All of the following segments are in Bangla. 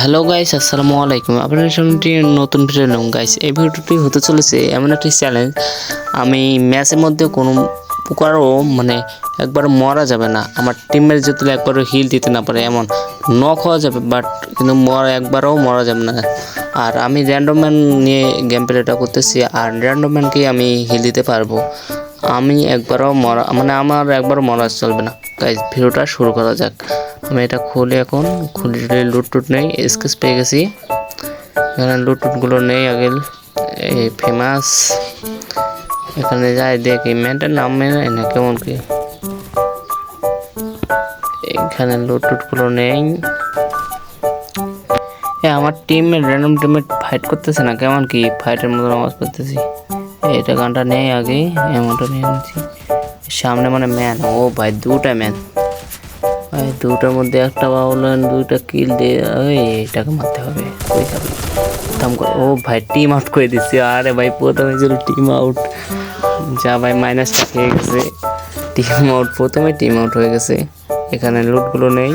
হ্যালো গাইস আসসালামু আলাইকুম আপনার সামনে নতুন ভিডিও নিলাম গাইস এই ভিডিওটি হতে চলেছে এমন একটি চ্যালেঞ্জ আমি ম্যাচের মধ্যে কোনো প্রকারও মানে একবার মরা যাবে না। আমার টিমের যদি একবারও হিল দিতে না পারে, এমন নক হওয়া যাবে বাট কিন্তু মরা একবারও মরা যাবে না। আর আমি র্যান্ডম ম্যান নিয়ে গেম প্লেটা করতেছি, আর র্যান্ডম ম্যানকে আমি হিল দিতে পারব। আমি একবারও মরা মানে আমার একবারও মরা চলবে না। গাইজ ভিডিওটা শুরু করা যাক। আমি এটা খুলি এখন। খুলে টুলে লুট টুট নেই স্কেচ পেয়ে গেছি। এখানে লুট টুটগুলো নেই আগে। এই ফেমাস এখানে যাই দেখি ম্যানটার নাম মেনে না, কেমন কি? এখানে লুট টুটগুলো নেই। আমার টিম র্যান্ডম টিমে ফাইট করতেছে না, কেমন কি? ফাইটের মতো আওয়াজ করতেছি এটা গানটা নেই আগে এমনটা নিয়ে নিচ্ছি সামনে মানে ম্যান, ও ভাই দুটা ম্যান। ভাই দুটার মধ্যে একটা বাউলেন দুইটা কিল দিয়ে এটাকে মারতে হবে। ওই যাবে? কর, ও ভাই টিম আউট করে দিচ্ছি আরে ভাই, প্রথমে ছিল টিম আউট যা ভাই মাইনাসটা খেয়ে গেছে। টিম আউট প্রথমে টিম আউট হয়ে গেছে। এখানে লুটগুলো নেই।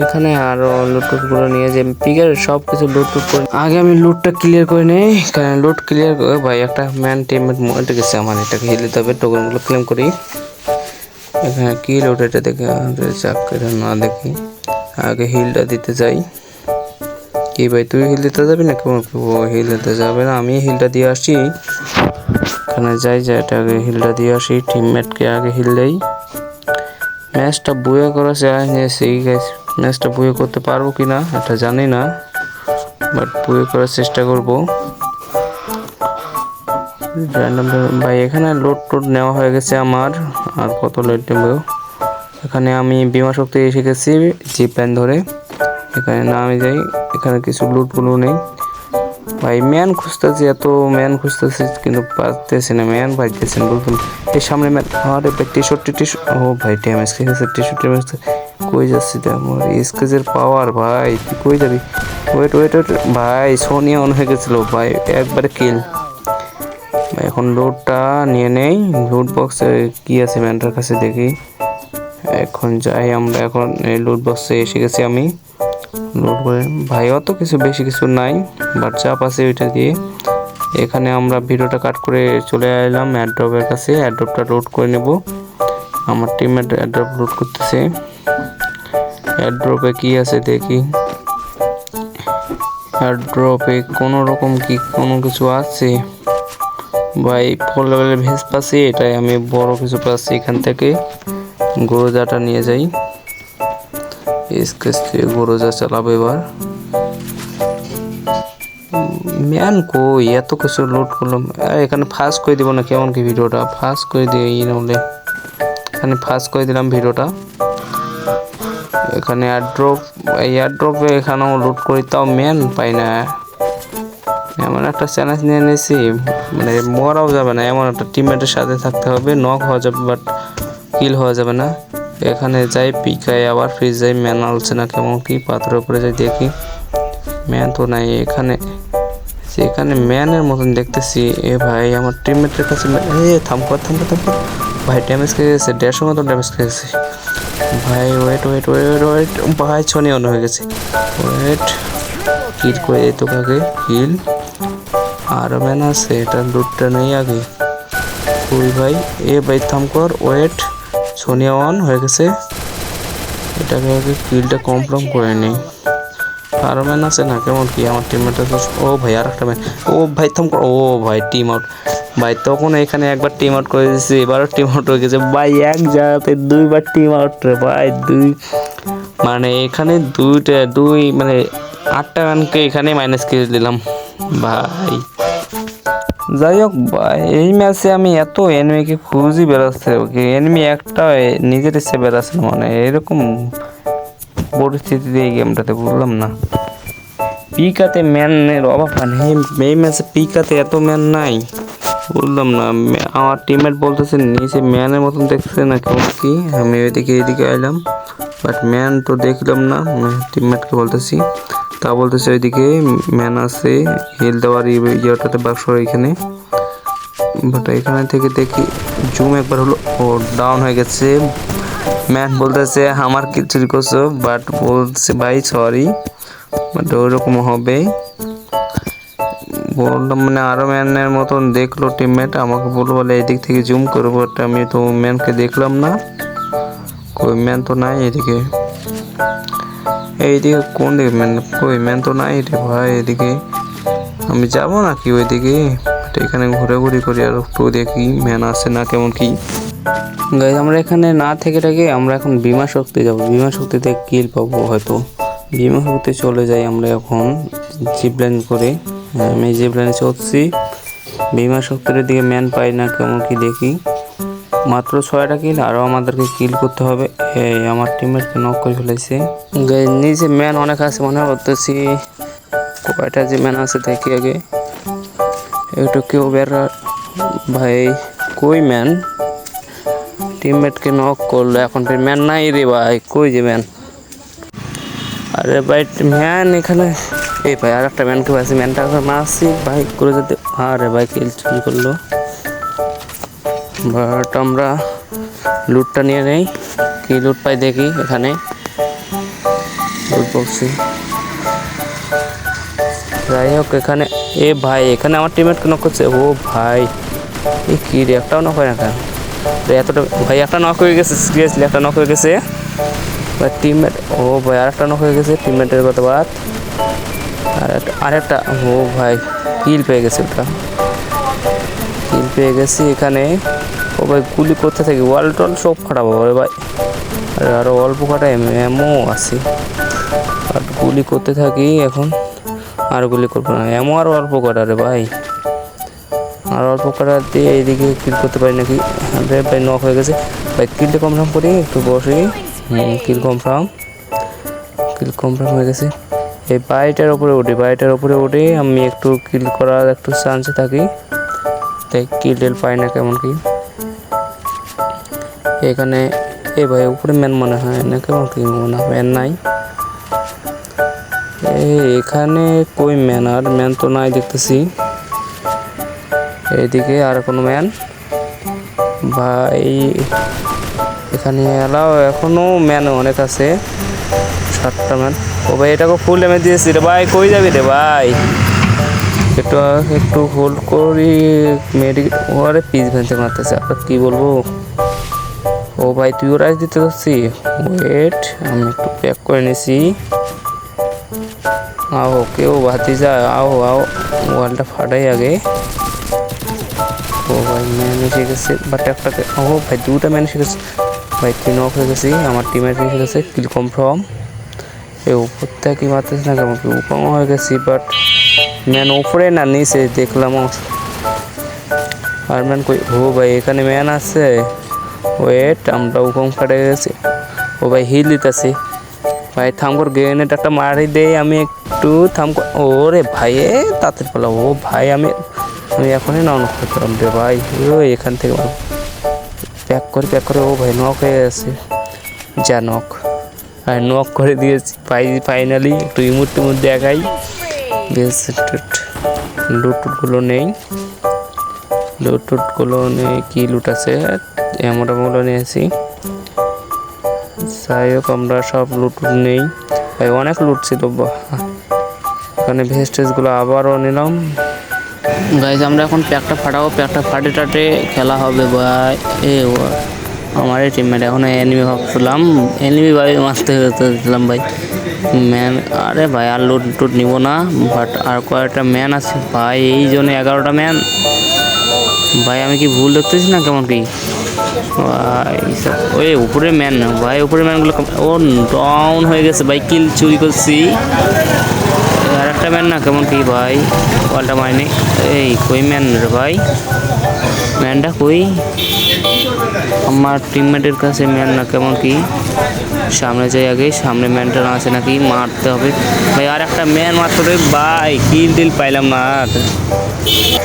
এখানে আরও লুটটুটগুলো নিয়ে যে পিকের সব কিছু লুটটুট করে আগে আমি লুটটা ক্লিয়ার করে নেই, কারণ লুট ক্লিয়ার করে ভাই, একটা ম্যান টিমের মরে গেছে আমার, এটাকে হিলে তবে টোকনগুলো ক্লেম করি। এখানে কি লুট এটা দেখে চাক এটা না দেখি। আগে হিলটা দিতে যাই। কি ভাই, তুই হিল দিতে যাবি না কেমন হিল দিতে যাবে না, আমি হিলটা দিয়ে আসি। এখানে যাই যাই, এটা আগে হিলটা দিয়ে আসি টিমমেটকে আগে হিল দেই। ম্যাচটা বুয়ে করা যায় সেই ম্যাচটা বুয়ে করতে পারব কি না এটা জানি না বাট বুয়ে করার চেষ্টা করব। ভাই, এখানে লোড টোড নেওয়া হয়ে গেছে আমার, আর কত লোড নেব? এখানে আমি বিমা শক্তি এসে গেছি জিপ প্যান ধরে। এখানে নামে যাই, এখানে কিছু লুটগুলো নেই। ভাই ম্যান খুঁজতেছি, এত ম্যান খুঁজতেছি কিন্তু পারতেছি না ম্যান পাইতেছি না বলতাম এই সামনে ম্যান আরে ভাই টি শার্ট টি ও ভাই ড্যামেজ খেয়ে গেছে টি শার্ট ড্যামেজ কই যাচ্ছি আমার? স্কেচের পাওয়ার ভাই, তুই কই যাবি? ওয়েট ওয়েট ওয়েট ভাই সোনিয়া অন হয়ে গেছিল, ভাই, একবারে কিল ভাই, এখন লোডটা নিয়ে নেই লুট বক্সে কি আছে ম্যানটার কাছে দেখি। এখন যাই আমরা, এখন এই লুট বক্সে এসে গেছি আমি। লোড করে ভাই, অত কিছু বেশি কিছু নাই বাট চাপ আছে ওইটা দিয়ে। এখানে আমরা ভিডিওটা কাট করে চলে এলাম অ্যাড্রপের কাছে। অ্যাড্রপটা লোড করে নেব। আমার টিমমেট অ্যাড্রপ লোড করতেছে। অ্যাড্রপে কি আছে দেখি। অ্যাড্রপে কোনো রকম কি কোনো কিছু আছে? ভাই ফোর লেভেলের ভেজ পাচ্ছি, এটাই আমি বড় কিছু পাচ্ছি এখান থেকে। গরুজাটা নিয়ে যাই। স্কেচ গরুজা চালাবো এবার। ম্যান কই, এত কিছু লোড করলাম। এখানে ফাস্ট করে দিব না কেমন কি ভিডিওটা ফাস্ট করে দিয়ে ই নাহলে। এখানে ফাস্ট করে দিলাম ভিডিওটা। এখানে এয়ারড্রপ এয়ারড্রপে এখানেও লোড করি, তাও ম্যান পাই না। এমন একটা চ্যালেঞ্জ নিয়ে নিয়েছি। মানে মরাও যাবে না, এমন একটা টিমমেটের সাথে থাকতে হবে। নক হওয়া যাবে বাট কিল হওয়া যাবে না। এখানে যাই, পিকাই আবার ফ্রিজ যাই, ম্যান আলছে না কেমন কি পাথরের উপরে যাই দেখি। ম্যান তো নাই এখানে। এখানে ম্যানের মতন দেখতেছি। এ ভাই, আমার টিমমেটের কাছে এ থামকর থামকর থামকর ভাই ড্যামেজ খেয়ে গেছে, দেড়শো মতো ড্যামেজ খেয়ে গেছে। ভাই ওয়েট ওয়েট ওয়েট ওয়েট ভাই ছনি অন হয়ে গেছে। ওয়েট কিল করে দিত কাকে কিল আর ম্যান আছে, এটা লুটটা নেই আগে। ওই ভাই, এ ভাই থামকর ওয়েট সোনিয়া অন হয়ে গেছে। এটাকে আগে কিলটা কনফার্ম করে নেই। আরও ম্যান আছে না, কেমন কি আমার টিমমেট আছে? ও ভাই আর একটা ম্যান ও ভাই, থাম ও ভাই টিম আউট ভাই, তখন এখানে একবার টিম আউট করে দিয়েছি, এবারও টিম আউট হয়ে গেছে। ভাই, এক জায়গাতে দুইবার টিম আউট রে ভাই, দুই। মানে এখানে দুইটা, দুই মানে আটটা ম্যানকে এখানে মাইনাস করে দিলাম। ভাই। যাই হোক, এই ম্যাচে আমি এত এনিমিকে খুঁজই বেড়াচ্ছে এনিমি একটা নিজের এসে বেড়াচ্ছে মানে এরকম পরিস্থিতিতে এই গেমটাতে বুঝলাম না। পিকাতে ম্যানের অভাব এই ম্যাচে পিকাতে এত ম্যান নাই বললাম না। আমার টিমমেট বলতেছে, নিচে ম্যানের মতন দেখছে না, কেমন কি? আমি ওইদিকে, এইদিকে আইলাম বাট ম্যান তো দেখলাম না টিমমেটকে বলতেছি। তা বলতেছে ওইদিকে, ম্যান আছে হিল দেওয়ার ইয়েটাতে বাক্স এখানে। বাট এখানে থেকে দেখি জুম একবার হলো, ও ডাউন হয়ে গেছে। ম্যান বলতেছে, আমার কি চুরি করছ? বাট বলছে ভাই সরি বাট ওরকম হবে। বললাম মানে আরও ম্যানের মতন দেখল টিমমেট আমাকে বলল, বলে এদিক থেকে জুম করব বাট আমি তো ম্যানকে দেখলাম না। কই, ম্যান তো নাই এদিকে। এইদিকে কোন দিকে? ম্যান, কই, ম্যান তো নাই রে ভাই এদিকে আমি যাব নাকি ওইদিকে? এখানে ঘোরাঘুরি করি আর একটু দেখি ম্যান আসে না কেমন কি। গাইজ আমরা এখানে না থেকে থেকে আমরা এখন বিমা শক্তি যাব। বিমা শক্তিতে কিল পাবো হয়তো। বিমা শক্তি চলে যাই আমরা এখন জিপলাইন করে। আমি জিপলাইনে চলছি। বিমা শক্তির দিকে ম্যান পাই না কেমন কি দেখি। মাত্র ছয়টা কিল আরও আমাদেরকে কিল করতে হবে। এই, আমার টিমমেটকে নক করে ফেলেছে। নিচে ম্যান অনেক আছে মনে করতেছি কয়টা যে ম্যান আছে দেখি আগে। একটু কেউ বেড়া ভাই, কই ম্যান টিমমেটকে নক করল, এখন ফের ম্যান নাই রে ভাই, কই যে ম্যান আরে ভাই ম্যান এখানে এই ভাই আর একটা ম্যানকে পাচ্ছি ম্যানটা এখন মারছি। ভাই, করে যেতে আরে ভাই কিল চুরি করল। বাট আমরা লুটটা নিয়ে নেই। কি লুট পাই দেখি এখানে। যাই হোক, এখানে এ ভাই, এখানে আমার টিমমেটকে নক করছে। ও ভাই, এ কি রে, একটাও নক হয় না কেন? এতটা ভাই, একটা নক হয়ে গেছে সিরিয়াসলি একটা নক হয়ে গেছে। ভাই টিমমেট ও ভাই আর একটা নক হয়ে গেছে টিমমেটের কথা বাদ। আর একটা আরেকটা ও ভাই কিল পেয়ে গেছে ওটা। কিল পেয়ে গেছি এখানে। ও ভাই, গুলি করতে থাকি। ওয়াল টল সব খারাপ হবে ভাই। আর আরও অল্প কটা এমও আছে। আর গুলি করতে থাকি এখন। আর গুলি করব না। এমন আর অল্প কাটা রে ভাই। আর অল্প কটা দিয়ে এইদিকে কিল করতে পারি নাকি? আরে ভাই নক হয়ে গেছে। ভাই কিলটা কনফার্ম করি, একটু বসি। কিল কনফার্ম কিল কনফার্ম হয়ে গেছে। এই বাড়িটার উপরে উঠি বাড়িটার উপরে উঠে। আমি একটু কিল করার একটু চান্সে থাকি। তাই কিল টেল পাই না কেমন কি? এখানে এ ভাই উপরে ম্যান মনে হয় না কেমন কি মনে হয় ম্যান নাই। এখানে কই ম্যান আর ম্যান তো নাই দেখতেছি। এইদিকে আর কোনো ম্যান ভাই, এখানে এলাও এখনও ম্যান অনেক আছে। সাতটা ম্যান ও ভাই, এটাকে ফুল ড্যামেজ দিয়েছি রে ভাই, কই যাবি রে ভাই? একটু একটু হোল্ড করি মেডিকেট ওরে পিস ভেঙে মারতেছে আর কি বলব? ও ভাই, তুইও রাইস দিতে পারছি ওয়েট আমি একটু প্যাক করে নিছি। আও কেউ ভাতিজা আও আও ওয়ালটা ফাটাই আগে। ও ভাই ম্যান গেছে। বাট একটা ও ভাই দুটা ম্যান এসে গেছে। ভাই, তিন অফ হয়ে গেছি। আমার টিমের এসে গেছে। কিল কনফার্ম এই উপর থেকে মারতেছে না, কেমন উপর হয়ে গেছি বাট ম্যান উপরে না নিচে দেখলাম। আর ম্যান কই, ও ভাই, এখানে ম্যান আছে। ওয়েট, আমরা উপম কাটে গেছি। ও ভাই, হিল দিতেছি। ভাই, থাম কর গ্রেনেড একটা মারি দেই আমি একটু থাম কর। ওরে ভাই, এ তাড়াতাড়ি পালা ও ভাই, আমি আমি এখনই না অনেক করলাম রে ভাই। ও এখান থেকে প্যাক করে প্যাক করে, ও ভাই নক হয়ে গেছে। যা নক আর নক করে দিয়েছি। ফাই ফাইনালি একটু ইমুর টিমুর দেখাই। বেশ লুটুটগুলো নেই। লুট টুটগুলো নেই, কি লুট আছে? এমনগুলো নিয়েছি যাই হোক, আমরা সব লুট নেই। ভাই, অনেক লুট ছিল। এখানে ভেস্টেজগুলো আবারও নিলাম। গাইজ আমরা এখন প্যাকটা ফাটাবো। প্যাকটা ফাটে টাটে খেলা হবে, ভাই। এ আমার এই টিমমেট এখন এনিমি ভাবছিলাম। এনিমি ভাই মারতে দিলাম ভাই। ম্যান আরে ভাই, আর লুট টুট নিব না বাট আর কয়েকটা ম্যান আছে। ভাই, এই জন্য এগারোটা ম্যান ভাই, আমি কি ভুল দেখতেছি না কেমন কি? ভাই ওই উপরে ম্যান ভাই, উপরে ম্যানগুলো ও ডাউন হয়ে গেছে, ভাই কিল চুরি করছি। আর একটা ম্যান না, কেমন কি, ভাই? পাল্টা মারিনি। এই কই ম্যান রে ভাই? ম্যানটা কই? আমার টিমমেটের কাছে ম্যান না কেমন কি? সামনে যাই আগে, সামনে ম্যানটা না আছে নাকি? মারতে হবে। ভাই আর একটা ম্যান মারতে ভাই, কিল টিল পাইলাম না আর।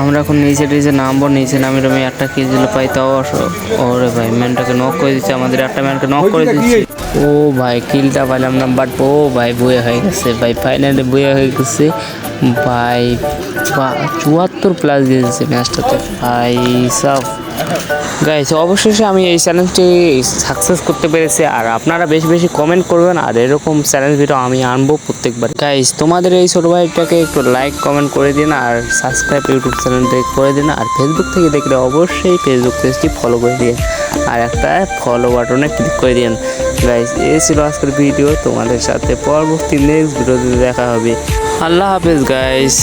আমরা এখন নিচে টিচে নামবো নিচে নামি রমি একটা কি দিল পাই তাও ওরে ভাই ম্যানটাকে নক করে দিচ্ছে আমাদের একটা ম্যানকে নক করে দিচ্ছে। ও ভাই কিলটা পাইলাম না বাট ও ভাই বয়ে হয়ে গেছে ভাই ফাইনালি বয়ে হয়ে গেছে। ভাই চুয়াত্তর প্লাস দিয়েছে দিচ্ছে ম্যাচটাতে ভাই সব গাইস অবশেষে আমি এই চ্যালেঞ্জটি সাকসেস করতে পেরেছি আর আপনারা বেশি বেশি কমেন্ট করবেন আর এরকম চ্যালেঞ্জ ভিডিও আমি আনব প্রত্যেকবার। গাইস তোমাদের এই ছোটো ভাইটাকে একটু লাইক কমেন্ট করে দিন আর সাবস্ক্রাইব ইউটিউব চ্যানেলটাকে করে দিন আর ফেসবুক থেকে দেখলে অবশ্যই ফেসবুক পেজটি ফলো করে দিন। আর একটা ফলো বাটনে ক্লিক করে দিন। গাইস এই ছিল আজকের ভিডিও তোমাদের সাথে পরবর্তী নেক্সট ভিডিওতে দেখা হবে। আল্লাহ হাফেজ গাইস